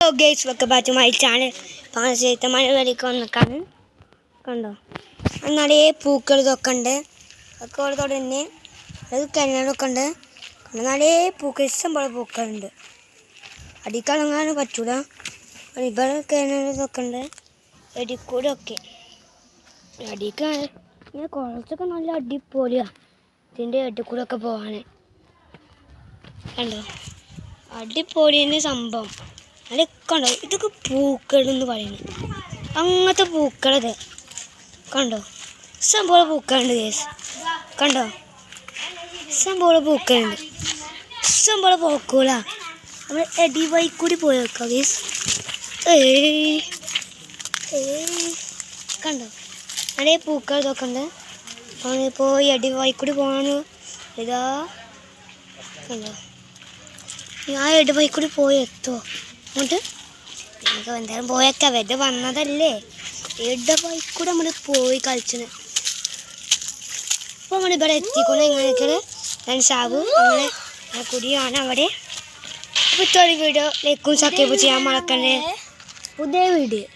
Hello guys welcome back to my channel പാണശ്ശേരത്തെ മഴകളിലേക്ക് വന്നിക്കാണ് കണ്ടോ? നിറയെ പൂക്കൾ ഇതൊക്കെ ഉണ്ട്. ഒക്കെ ഓരോ തന്നെ. അത് കിണറൊക്കെ ഉണ്ട്. നിറയെ പൂക്കൾ ഇഷ്ടം പോലെ പൂക്കളുണ്ട്. അടിക്കളങ്ങാനും പറ്റൂല. ഇവിടെ കിണറൊക്കെ ഉണ്ട്. എടിക്കൂടെ ഒക്കെ അടിക്കാൻ ഇങ്ങനെ കുറച്ചൊക്കെ നല്ല അടിപൊളിയാ. ഇതിന്റെ അടിക്കൂടെ ഒക്കെ പോകാൻ കണ്ടോ? അടിപൊളിയാണ് സംഭവം. അത് കണ്ടോ? ഇതൊക്കെ പൂക്കൾ എന്ന് പറയുന്നത്. അങ്ങനത്തെ പൂക്കളത് കണ്ടോ? പോലെ പൂക്കളുണ്ട് കേസ് കണ്ടോ? പോലെ പൂക്കളുണ്ട്. പോലെ പൂക്കൂല നമ്മൾ എടി വൈ കൂടി പോയി വെക്കാം കേസ് കണ്ടോ? അവിടെ പൂക്കൾ നോക്കണ്ട് ഇപ്പോൾ ഈ അടി വൈക്കൂടി കൂടി പോകാൻ ഇതാ. കണ്ടോ? ഞാൻ എടി കൂടി പോയി എത്തുമോ അങ്ങോട്ട്. നമുക്ക് എന്തായാലും പോയേക്കാം വെറുതെ വന്നതല്ലേ? എവിടെ പോയി കൂടെ നമ്മൾ പോയി കളിച്ചത്? അപ്പോൾ നമ്മൾ ഇവിടെ എത്തിക്കൊണ്ട് എങ്ങനെയൊക്കെ ഞാൻ ഷാബു അങ്ങനെ കുടിയാണ് അവിടെ. അപ്പോൾ ഇത്രയും വീഡിയോ ലൈക്കും സബ്സ്ക്രൈബ് ചെയ്യാൻ മറക്കണ്ടേ പുതിയ വീഡിയോ.